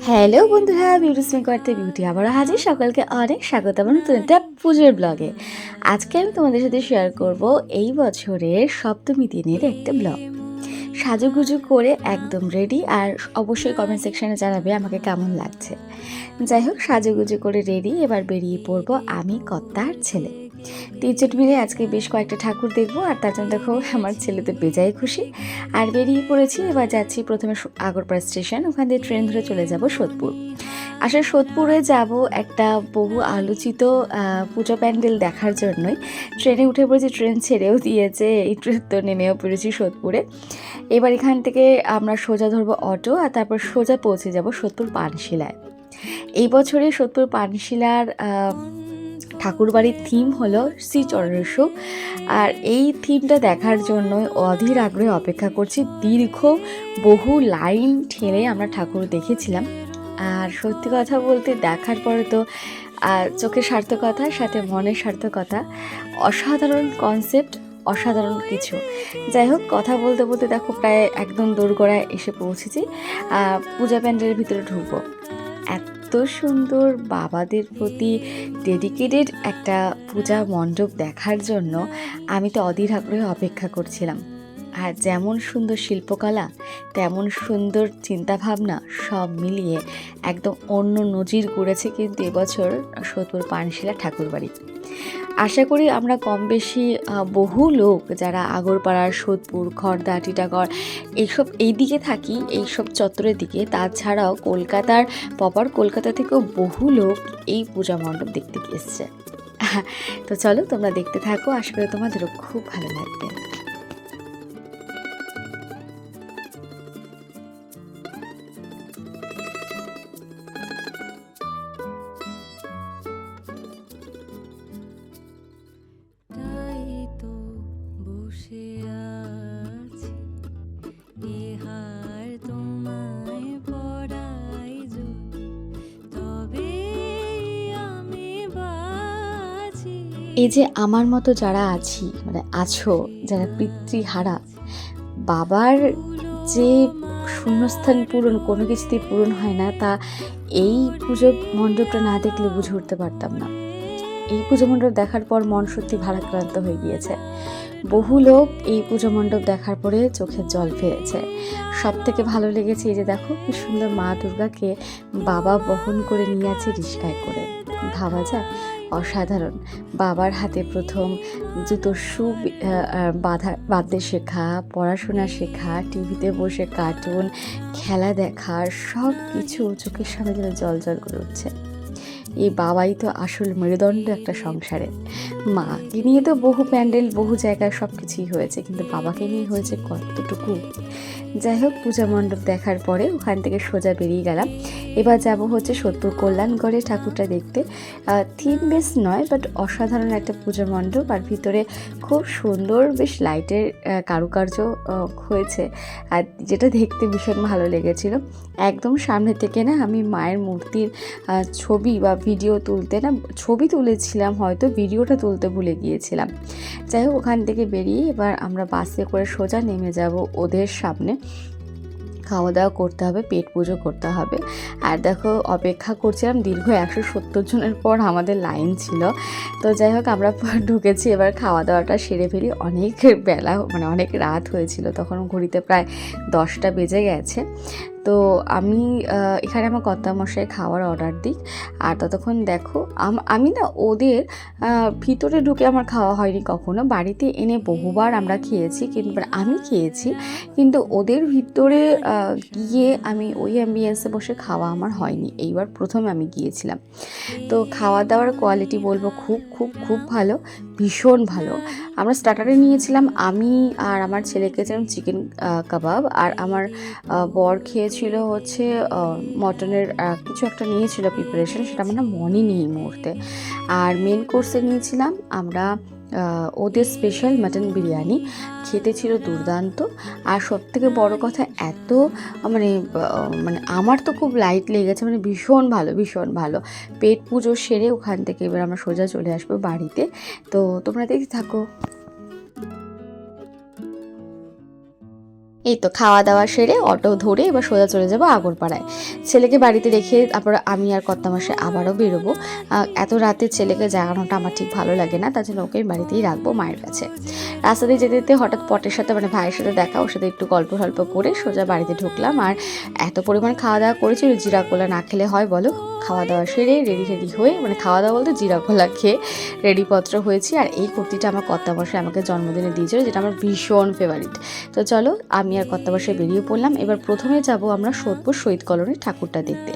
Hello বন্ধুরা beauty স্মিং করতে beauty আবারও হাজির। সকলকে অনেক স্বাগত আমার নতুন একটা পুজোর ব্লগে। আজকে আমি তোমাদের সাথে শেয়ার করব এই বছরের সপ্তমী দিনের একটা ব্লগ সাজুগুজু করে একদম রেডি আর অবশ্যই কমেন্ট সেকশনে জানাবে আমাকে কেমন লাগছে। যাই হোক, সাজুগুজু করে রেডি এবার বেরিয়ে পড়ব আমি কর্তার ছেলে। তিনজন মিলে আজকে বেশ কয়েকটা ঠাকুর দেখব, আর তার জন্য দেখো আমার ছেলে তো বেজায় খুশি। আর বেরিয়ে পড়েছি, এবার যাচ্ছি প্রথমে আগরপাড়া স্টেশন, ওখান দিয়ে ট্রেন ধরে চলে যাব সোদপুর। আসলে সোদপুরে যাব একটা বহু আলোচিত পুজো প্যান্ডেল দেখার জন্যই। ট্রেনে উঠে পড়েছি, ট্রেন ছেড়েও দিয়েছে এই ট্রেন তো নেমেও পড়েছি সোদপুরে। এবার এখান থেকে আমরা সোজা ধরবো অটো, আর তারপর সোজা পৌঁছে যাব সোদপুর পানশিলায়। এই বছরে সোদপুর পানশিলার ঠাকুরবাড়ির থিম হলো শ্রী চরণেশ আর এই থিমটা দেখার জন্য অধীর আগ্রহে অপেক্ষা করছি। দীর্ঘ বহু লাইন ঠেলে আমরা ঠাকুর দেখেছিলাম। আর সত্যি কথা বলতে দেখার পরে তো চোখের সার্থকতা, সাথে মনের সার্থকতা, অসাধারণ কনসেপ্ট অসাধারণ কিছু। যাই হোক, কথা বলতে বলতে দেখো প্রায় একদম দোরগোড়ায় এসে পৌঁছেছি। পূজা প্যান্ডেলের ভিতরে ঢুকবো। সুন্দর বাবাদের প্রতি ডেডিকেটেড একটা পূজা মণ্ডপ দেখার জন্য আমি তো অধীর আগ্রহে অপেক্ষা করছিলাম। আর যেমন সুন্দর শিল্পকলা, তেমন সুন্দর চিন্তাভাবনা সব মিলিয়ে একদম অন্য নজির করেছে কিন্তু এবছর সোদপুর পানশিলা ঠাকুরবাড়ি। আশা করি আমরা কম বেশি বহু লোক যারা আগরপাড়া সোদপুর, খর্দা, টিটাগড় এইসব এই দিকে থাকি, এইসব চত্বরের দিকে। তাছাড়াও কলকাতার, পপার কলকাতা থেকেও বহু লোক এই পূজা মণ্ডপ দেখতে এসছে তো চলো তোমরা দেখতে থাকো, আশা করি তোমাদেরও খুব ভালো লাগবে। এই যে আমার মতো যারা আছি মানে আছো, যারা পিতৃহারা, বাবার যে শূন্যস্থান পূরণ, কোনো কিছুতেই পূরণ হয় না, তা এই পুজো মণ্ডপটা না দেখলে বুঝে উঠতে পারতাম না। এই পুজো মণ্ডপ দেখার পর মন সত্যি ভারাক্রান্ত হয়ে গিয়েছে। বহু লোক এই পুজো মণ্ডপ দেখার পরে চোখের জল ফেলেছে। সব থেকে ভালো লেগেছে এই যে দেখো, কি সুন্দর মা দুর্গাকে বাবা বহন করে নিয়ে আছে রিস্কায় করে। ভাবা যায় অসাধারণ। বাবার হাতে প্রথম জুতোর শু বাঁধা, বাঁধতে শেখা, পড়াশোনা শেখা, টিভিতে বসে কার্টুন, খেলা দেখা, সব কিছু চোখের সামনে যেন জল জল করে উঠছে। এই বাবাই তো আসল মেরুদণ্ড একটা সংসারে। মাকে নিয়ে তো বহু প্যান্ডেল, বহু জায়গায় সব কিছুই হয়েছে, কিন্তু বাবাকে নিয়ে হয়েছে কতটুকু? যাই হোক, পূজা মণ্ডপ দেখার পরে ওখান থেকে সোজা বেরিয়ে গেলাম। এবার যাব হচ্ছে সত্তর কল্যাণগড়ে ঠাকুরটা দেখতে। থিম বেশ নয় বাট অসাধারণ একটা পুজো মণ্ডপ, আর ভিতরে খুব সুন্দর বেশ লাইটের কারুকার্য হয়েছে। আর যেটা দেখতে ভীষণ ভালো লেগেছিল। একদম সামনে থেকে না আমি মায়ের মূর্তির ছবি বা ভিডিও তুলতে না, ছবি তুলেছিলাম হয়তো ভিডিওটা তুলতে ভুলে গিয়েছিলাম। যাই হোক, ওখান থেকে বেরিয়ে এবার আমরা বাসে করে সোজা নেমে যাব ওদের সামনে। খাওয়া দাওয়া করতে হবে, পেট পুজো করতে হবে। আর দেখো, অপেক্ষা করছিলাম, দীর্ঘ একশো সত্তর জনের পর আমাদের লাইন ছিল। তো যাই হোক, আমরা ঢুকেছি, এবার খাওয়া দাওয়াটা সেরে ফেলি। অনেক বেলা মানে অনেক রাত হয়েছিল, তখন ঘড়িতে প্রায় দশটা বেজে গেছে। তো আমি এখানে আমার কর্তামশাই খাওয়ার অর্ডার দিই আর ততক্ষণ দেখো, আম- না ওদের ভিতরে ঢুকে আমার খাওয়া হয়নি কখনো। বাড়িতে এনে বহুবার আমরা খেয়েছি কিন্তু আমি খেয়েছি। কিন্তু ওদের ভিতরে গিয়ে আমি ওই অ্যাম্বিয়েন্সে বসে খাওয়া আমার হয়নি। এইবার প্রথমে আমি গিয়েছিলাম। তো খাওয়া দাওয়ার কোয়ালিটি বলব খুব খুব খুব ভালো, ভীষণ ভালো। আমরা স্টার্টারে নিয়েছিলাম, আমি আর আমার ছেলে খেয়েছিলাম চিকেন কাবাব আর আমার বর খেয়েছিল হচ্ছে মটনের কিছু একটা নিয়েছিল প্রিপারেশন সেটা আমার মনে নেই মুহূর্তে। আর মেন কোর্সে নিয়েছিলাম, আমরা ওদের স্পেশাল মাটন বিরিয়ানি। খেতে ছিল দুর্দান্ত। আর সবথেকে বড় কথা, এত মানে মানে আমার তো খুব লাইট লেগেছে মানে ভীষণ ভালো ভীষণ ভালো। পেট পুজো সেরে ওখান থেকে এবার আমরা সোজা চলে আসব বাড়িতে। তো তোমরা দেখতে থাকো। এই তো খাওয়া দাওয়া সেরে অটো ধরে এবার সোজা চলে যাব আগরপাড়ায়। ছেলেকে বাড়িতে রেখে তারপর আমি আর কর্তা মাসে আবারও বেরোবো। এত রাতে ছেলেকে জাগানোটা আমার ঠিক ভালো লাগে না, তার জন্য ওকে বাড়িতেই রাখব মায়ের কাছে। রাস্তা দিয়ে যেতে যেতে হঠাৎ পটের সাথে মানে ভাইয়ের সাথে দেখা, ওর সাথে একটু গল্প টল্প করে সোজা বাড়িতে ঢুকলাম। আর এত পরিমাণ খাওয়া দাওয়া করেছি জিরা কোলা না খেলে হয়, বলো? খাওয়া দাওয়া সেরে রেডি রেডি হয়ে মানে খাওয়া দাওয়া বলতে জিরা কোলা খেয়ে রেডিপত্র হয়েছি। আর এই কুর্তিটা আমার কর্তা মশাই আমাকে জন্মদিনে দিয়েছিল, যেটা আমার ভীষণ ফেভারিট তো চলো, আমি আর কর্তাবাসায় বেরিয়ে পড়লাম। এবার প্রথমে যাব আমরা সোদপুর শহীদ কলোনির ঠাকুরটা দেখতে।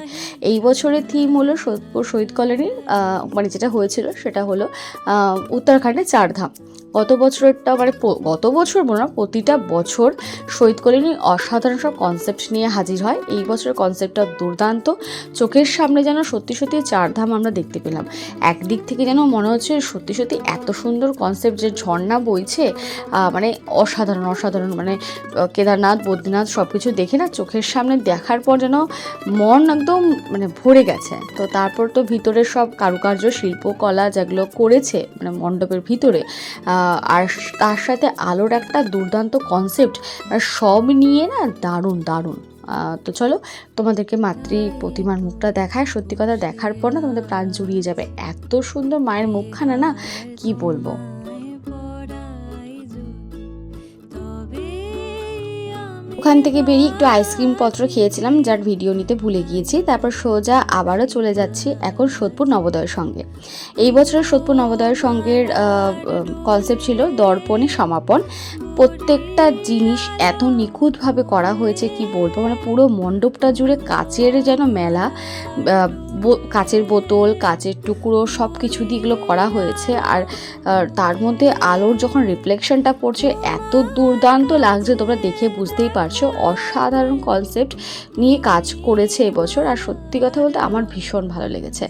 এই বছরের থিম হলো সোদপুর শহীদ কলোনির মানে যেটা হয়েছিল সেটা হলো উত্তরাখণ্ডের চারধাম। গত বছরেরটা মানে গত বছর বলো না প্রতিটা বছর শহীদ কলিনী অসাধারণ সব কনসেপ্ট নিয়ে হাজির হয়। এই বছরের কনসেপ্টটা দুর্দান্ত। চোখের সামনে যেন সত্যি সত্যি চারধাম আমরা দেখতে পেলাম। একদিক থেকে যেন মনে হচ্ছে সত্যি সত্যি এত সুন্দর কনসেপ্ট যে ঝর্ণা বইছে মানে অসাধারণ অসাধারণ মানে কেদারনাথ, বদ্রীনাথ সব কিছু দেখে না চোখের সামনে দেখার পর যেন মন একদম মানে ভরে গেছে। তো তারপর তো ভিতরে সব কারুকার্য, শিল্পকলা যেগুলো করেছে মানে মণ্ডপের ভিতরে আর তার সাথে আলোর একটা দুর্দান্ত কনসেপ্ট সব নিয়ে না দারুণ দারুণ। তো চলো, তোমাদেরকে মাতৃ প্রতিমার মুখটা দেখায় সত্যি কথা দেখার পর না তোমাদের প্রাণ জুড়িয়ে যাবে। এত সুন্দর মায়ের মুখখানা না, কি বলব? ওখান থেকে বেরিয়ে একটু আইসক্রিম পত্র খেয়েছিলাম, যার ভিডিও নিতে ভুলে গিয়েছি। তারপর সোজা আবারও চলে যাচ্ছি এখন সোদপুর নবোদয়ের সঙ্গে। এই বছরের সোদপুর নবোদয়ের সঙ্গের কনসেপ্ট ছিল দর্পণে সমাপন। প্রত্যেকটা জিনিস এত নিখুঁতভাবে করা হয়েছে, কি বলব? মানে পুরো মণ্ডপটা জুড়ে কাচের যেন মেলা কাচের বোতল, কাচের টুকরো সব কিছু দিয়ে এগুলো করা হয়েছে। আর তার মধ্যে আলোর যখন রিফ্লেকশনটা পড়ছে, এত দুর্দান্ত লাগছে, তোমরা দেখে বুঝতেই পারছ। অসাধারণ কনসেপ্ট নিয়ে কাজ করেছে এবছর। আর সত্যি কথা বলতে আমার ভীষণ ভালো লেগেছে।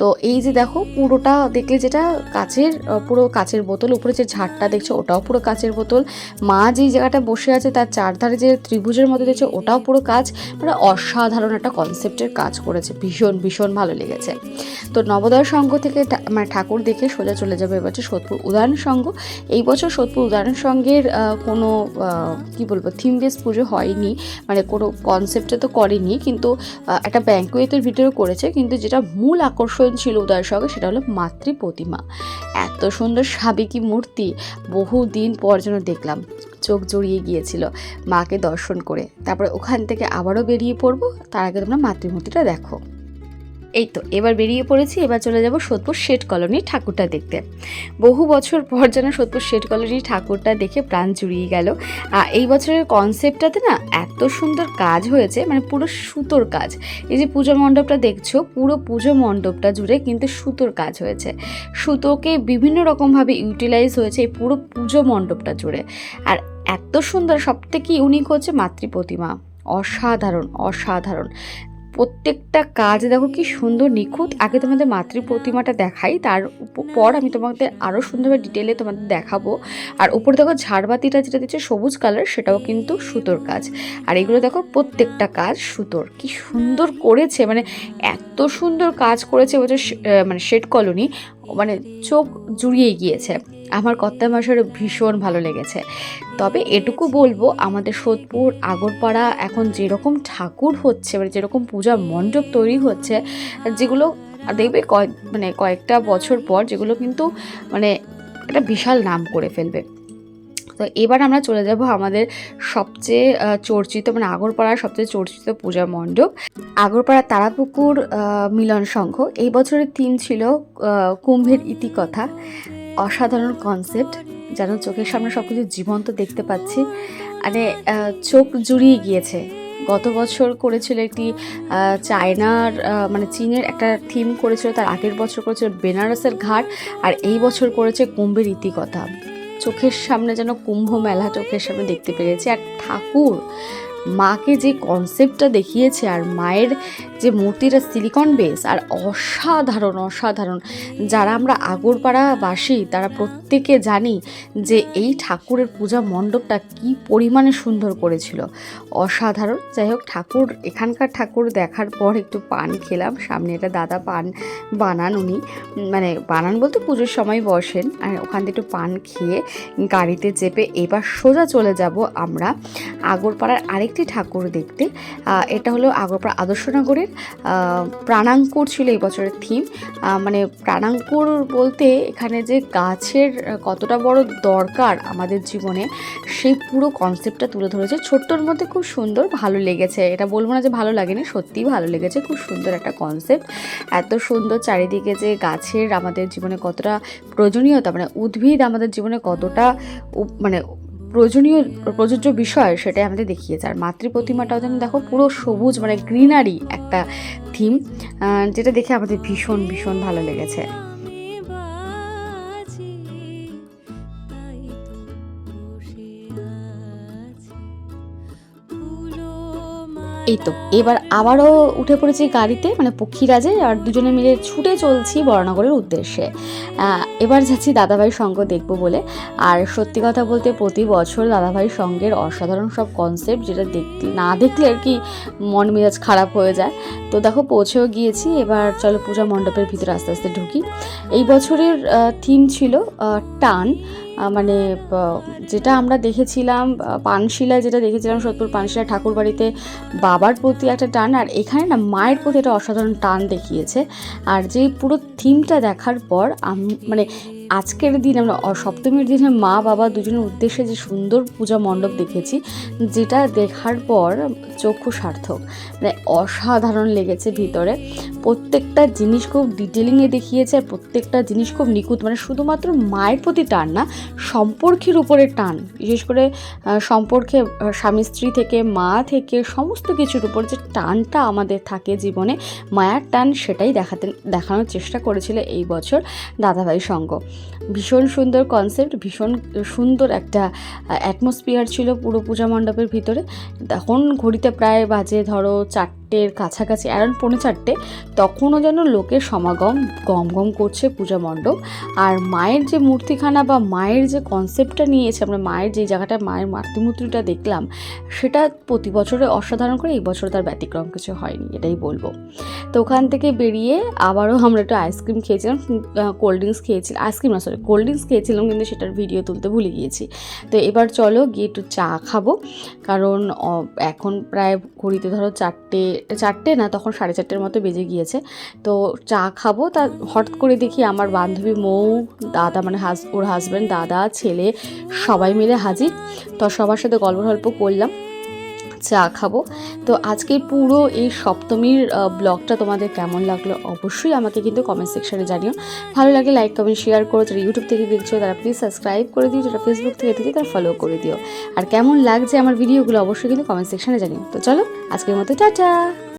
তো এই যে দেখো, পুরোটা দেখলে যেটা কাচের পুরো কাচের বোতল, উপরে যে ঝাড়টা দেখছ, ওটাও পুরো কাচের বোতল। মা যেই জায়গাটা বসে আছে, তার চারধারে যে ত্রিভুজের মতো দেখছ, ওটাও পুরো কাজ মানে অসাধারণ একটা কনসেপ্টের কাজ করেছে, ভীষণ ভীষণ ভীষণ ভালো লেগেছে। তো নবোদয় সংঘ থেকে মানে ঠাকুর দেখে সোজা চলে যাবে এবছর সোদপুর উদাহরণ সংঘ। এই বছর সোদপুর উদাহরণ সংঘের কোনো কি বলব থিম বেস পুজো হয়নি মানে কোনো কনসেপ্টে তো করেনি, কিন্তু একটা ব্যাঙ্কুয়েতের ভিতরে করেছে, কিন্তু যেটা মূল আকর্ষণ ছিল উদয়ের সঙ্গে সেটা হলো মাতৃ প্রতিমা। এত সুন্দর সাবেকি মূর্তি বহু দিন পর যেন দেখলাম, চোখ জড়িয়ে গিয়েছিল মাকে দর্শন করে। তারপরে ওখান থেকে আবারও বেরিয়ে পড়ব, তার আগে তোমরা মাতৃমূর্তিটা দেখো। এই তো, এবার বেরিয়ে পড়েছি, এবার চলে যাব সোদপুর শেঠ কলোনি ঠাকুরটা দেখতে। বহু বছর পর যেন সোদপুর শেঠ কলোনি ঠাকুরটা দেখে প্রাণ জুড়িয়ে গেল। এই বছরের কনসেপ্টটাতে না এত সুন্দর কাজ হয়েছে মানে পুরো সুতোর কাজ। এই যে পুজো মণ্ডপটা দেখছ, পুরো পুজো মণ্ডপটা জুড়ে কিন্তু সুতোর কাজ হয়েছে। সুতোকে বিভিন্ন রকমভাবে ইউটিলাইজ হয়েছে এই পুরো পুজো মণ্ডপটা জুড়ে। আর এত সুন্দর সব থেকে ইউনিক হচ্ছে মাতৃ প্রতিমা অসাধারণ অসাধারণ। প্রত্যেকটা কাজ দেখো কি সুন্দর নিখুঁত। আগে তোমাদের মাতৃ প্রতিমাটা দেখাই, তার পর আমি তোমাদের আরও সুন্দরভাবে ডিটেলে তোমাদের দেখাবো। আর উপরে দেখো ঝাড়বাতিটা যেটা দিচ্ছে সবুজ কালার সেটাও কিন্তু সুতোর কাজ। আর এগুলো দেখো প্রত্যেকটা কাজ সুতোর। কি সুন্দর করেছে মানে এত সুন্দর কাজ করেছে বলছে মানে শেড কলোনি মানে চোখ জুড়িয়ে গিয়েছে। আমার কর্তা মাসের ভীষণ ভালো লেগেছে। তবে এটুকু বলব, আমাদের সোদপুর, আগরপাড়া এখন যেরকম ঠাকুর হচ্ছে মানে যেরকম পূজা মণ্ডপ তৈরি হচ্ছে, যেগুলো দেখবে কয়েক মানে কয়েকটা বছর পর যেগুলো কিন্তু মানে একটা বিশাল নাম করে ফেলবে। তো এবার আমরা চলে যাব আমাদের সবচেয়ে চর্চিত মানে আগরপাড়ার সবচেয়ে চর্চিত পূজা মণ্ডপ। আগরপাড়া তারাপুকুর মিলন সংঘ। এই বছরের থিম ছিল কুম্ভের ইতিকথা। অসাধারণ কনসেপ্ট যেন চোখের সামনে সব কিছু জীবন্ত দেখতে পাচ্ছি। মানে চোখ জুড়িয়ে গিয়েছে। গত বছর করেছিল একটি চায়নার মানে চীনের একটা থিম করেছিল, তার আগের বছর করেছিল বেনারসের ঘাট, আর এই বছর করেছে কুম্ভের ইতিকথা। চোখের সামনে যেন কুম্ভ মেলা চোখের সামনে দেখতে পেরেছি। আর ঠাকুর মাকে যে কনসেপ্টটা দেখিয়েছে আর মায়ের যে মূর্তিটা সিলিকন বেস আর অসাধারণ অসাধারণ। যারা আমরা আগরপাড়াবাসী, তারা প্রত্যেকে জানি যে এই ঠাকুরের পূজা মণ্ডপটা কি পরিমাণে সুন্দর করেছিল। অসাধারণ। যাই হোক, ঠাকুর, এখানকার ঠাকুর দেখার পর একটু পান খেলাম। সামনে একটা দাদা পান বানান উনি। মানে বানান বলতে পুজোর সময় বসেন। আর ওখান থেকে একটু পান খেয়ে গাড়িতে চেপে এবার সোজা চলে যাব আমরা আগরপাড়ার আরেকটি ঠাকুর দেখতে। এটা হলো আগরপাড়া আদর্শনগরের প্রাণাঙ্কুর ছিল এই বছরের থিম মানে প্রাণাঙ্কুর বলতে এখানে যে গাছের কতটা বড় দরকার আমাদের জীবনে, সেই পুরো কনসেপ্টটা তুলে ধরেছে। ছোট্টর মধ্যে খুব সুন্দর, ভালো লেগেছে। এটা বলব না যে ভালো লাগেনি, সত্যিই ভালো লেগেছে। খুব সুন্দর একটা কনসেপ্ট এত সুন্দর চারিদিকে যে গাছের আমাদের জীবনে কতটা প্রয়োজনীয়তা মানে উদ্ভিদ আমাদের জীবনে কতটা মানে প্রয়োজনীয়, প্রযোজ্য বিষয় সেটাই আমাদের দেখিয়েছে। আর মাতৃ প্রতিমাটাও যেন দেখো পুরো সবুজ মানে গ্রিনারি একটা থিম যেটা দেখে আমাদের ভীষণ ভীষণ ভালো লেগেছে। এই তো, এবার আবারও উঠে পড়েছি গাড়িতে মানে পক্ষীরাজে, আর দুজনে মিলে ছুটে চলছি বর্ণনগরের উদ্দেশ্যে। এবার যাচ্ছি দাদাভাইয়ের সঙ্গ দেখব বলে। আর সত্যি কথা বলতে প্রতি বছর দাদাভাইয়ের সঙ্গের অসাধারণ সব কনসেপ্ট যেটা দেখতে, না দেখলে আর কি মন মেজাজ খারাপ হয়ে যায়। তো দেখো, পৌঁছেও গিয়েছি। এবার চলো পূজা মণ্ডপের ভিতরে আস্তে আস্তে ঢুকি। এই বছরের থিম ছিল টান। মানে যেটা আমরা দেখেছিলাম পানশিলায় যেটা দেখেছিলাম, সত্যপুর পানশিলা ঠাকুর বাড়িতে বাবার প্রতি একটা টান, আর এখানে না মায়ের প্রতি একটা অসাধারণ টান দেখিয়েছে। আর যে পুরো থিমটা দেখার পর মানে আজকের দিন আমরা সপ্তমীর দিনে মা, বাবা দুজনের উদ্দেশ্যে যে সুন্দর পূজা মণ্ডপ দেখেছি, যেটা দেখার পর চক্ষু সার্থক মানে অসাধারণ লেগেছে ভিতরে। প্রত্যেকটা জিনিস খুব ডিটেলিংয়ে দেখিয়েছে, আর প্রত্যেকটা জিনিস খুব নিখুঁত মানে শুধুমাত্র মায়ের প্রতি টান না সম্পর্কের উপরে টান, বিশেষ করে সম্পর্কে স্বামী, স্ত্রী থেকে, মা থেকে, সমস্ত কিছুর উপর যে টানটা আমাদের থাকে জীবনে, মায়ার টান সেটাই দেখাতে দেখানোর চেষ্টা করেছিল এই বছর দাদাভাই সঙ্গ। ভীষণ সুন্দর কনসেপ্ট ভীষণ সুন্দর একটা অ্যাটমসফিয়ার ছিল পুরো পূজা মণ্ডপের ভিতরে। তখন ঘড়িতে প্রায় বাজে ধরো চারটের কাছাকাছি অ্যারাউন্ড পৌনে চারটে, তখনও যেন লোকের সমাগম গম গম করছে পূজা মণ্ডপ। আর মায়ের যে মূর্তিখানা বা মায়ের যে কনসেপ্টটা নিয়েছে, আমরা মায়ের যে জায়গাটা, মায়ের মাতৃমূর্তিটা দেখলাম, সেটা প্রতি বছরে অসাধারণ করে এই বছর তার ব্যতিক্রম কিছু হয়নি, এটাই বলব। তো ওখান থেকে বেরিয়ে আবারও আমরা একটু আইসক্রিম খেয়েছিলাম কোল্ড ড্রিঙ্কস খেয়েছিলাম আইসক্রিম না সরি কোল্ড ড্রিঙ্কস খেয়েছিলাম, কিন্তু সেটার ভিডিও তুলতে ভুলে গিয়েছি। তো এবার চলো গিয়ে একটু চা খাব, কারণ এখন প্রায় ঘড়িতে ধরো চারটে চারটে না, তখন সাড়ে চারটের মতো বেজে গিয়েছে। তো চা খাব, তা হঠাৎ করে দেখি আমার বান্ধবী মৌ, দাদা মানে হাজ ওর হাজব্যান্ড দাদা ছেলে সবাই মিলে হাজির। তো সবার সাথে গল্প গল্প করলাম, চা খাব। তো আজকে পুরো এই সপ্তমীর ব্লগটা তোমাদের কেমন লাগল অবশ্যই আমাকে কিন্তু কমেন্ট সেকশানে জানিও। ভালো লাগে লাইক কমেন্ট শেয়ার করো, যারা ইউটিউব থেকে দেখছ তারা প্লিজ সাবস্ক্রাইব করে দিও, যারা ফেসবুক থেকে দেখছ তারা ফলো করে দিও। আর কেমন লাগছে আমার ভিডিওগুলো অবশ্যই কিন্তু কমেন্ট সেকশানে জানিও। তো চলো, আজকের মতো টাটা!